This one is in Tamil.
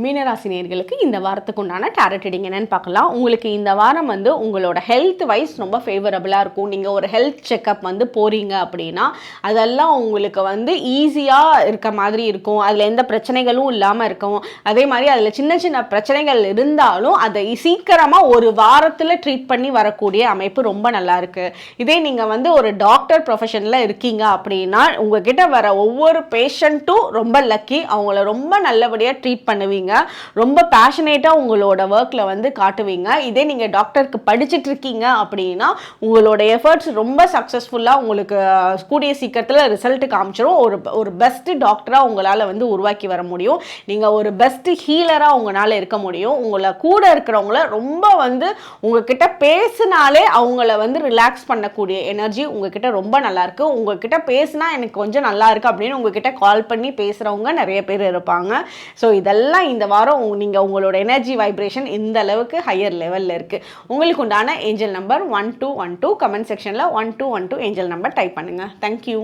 மீனராசினியர்களுக்கு இந்த வாரத்துக்கு உண்டான டேரட் ரீடிங் என்னன்னு பார்க்கலாம். உங்களுக்கு இந்த வாரம் வந்து உங்களோட ஹெல்த் வைஸ் ரொம்ப ஃபேவரபுளாக இருக்கும். நீங்கள் ஒரு ஹெல்த் செக்கப் வந்து போகிறீங்க அப்படின்னா அதெல்லாம் உங்களுக்கு வந்து ஈஸியாக இருக்க மாதிரி இருக்கும். அதில் எந்த பிரச்சனைகளும் இல்லாமல் இருக்கும். அதே மாதிரி அதில் சின்ன சின்ன பிரச்சனைகள் இருந்தாலும் அதை சீக்கிரமாக ஒரு வாரத்தில் ட்ரீட் பண்ணி வரக்கூடிய அமைப்பு ரொம்ப நல்லா இருக்குது இதே நீங்கள் வந்து ஒரு டாக்டர் ப்ரொஃபஷனில் இருக்கீங்க அப்படின்னா உங்ககிட்ட வர ஒவ்வொரு பேஷண்ட்டும் ரொம்ப லக்கி அவங்கள ரொம்ப நல்லபடியாக ட்ரீட் பண்ணுவீங்க. ரொம்ப பேஷனேட்டாக உங்களோட ஒர்க்கில் வந்து காட்டுவீங்க. இதே நீங்கள் டாக்டருக்கு படிச்சுட்டு இருக்கீங்க அப்படின்னா உங்களோட எஃபர்ட்ஸ் ரொம்ப சக்ஸஸ்ஃபுல்லாக உங்களுக்கு கூடிய சீக்கிரத்தில் ரிசல்ட் காமிச்சிடும் ஒரு ஒரு பெஸ்ட்டு டாக்டராக உங்களால் வந்து உருவாக்கி வர முடியும். நீங்கள் ஒரு பெஸ்ட்டு ஹீலராக உங்களால் இருக்க முடியும். உங்களை கூட இருக்கிறவங்கள ரொம்ப வந்து உங்ககிட்ட பேசினாலே அவங்கள வந்து ரிலாக்ஸ் பண்ணக்கூடிய எனர்ஜி உங்ககிட்ட ரொம்ப நல்லாயிருக்கு உங்ககிட்ட பேசினா எனக்கு கொஞ்சம் நல்லா இருக்கு அப்படின்னு உங்ககிட்ட கால் பண்ணி பேசுகிறவங்க நிறைய பேர் இருப்பாங்க. ஸோ இதெல்லாம் இந்த வாரம் நீங்கள் உங்களோட எனர்ஜி வைப்ரேஷன் இந்த அளவுக்கு ஹையர் லெவலில் இருக்கு. உங்களுக்கு உண்டான angel number one two one two comment செக்ஷனில் one two one two angel number type பண்ணுங்க. Thank you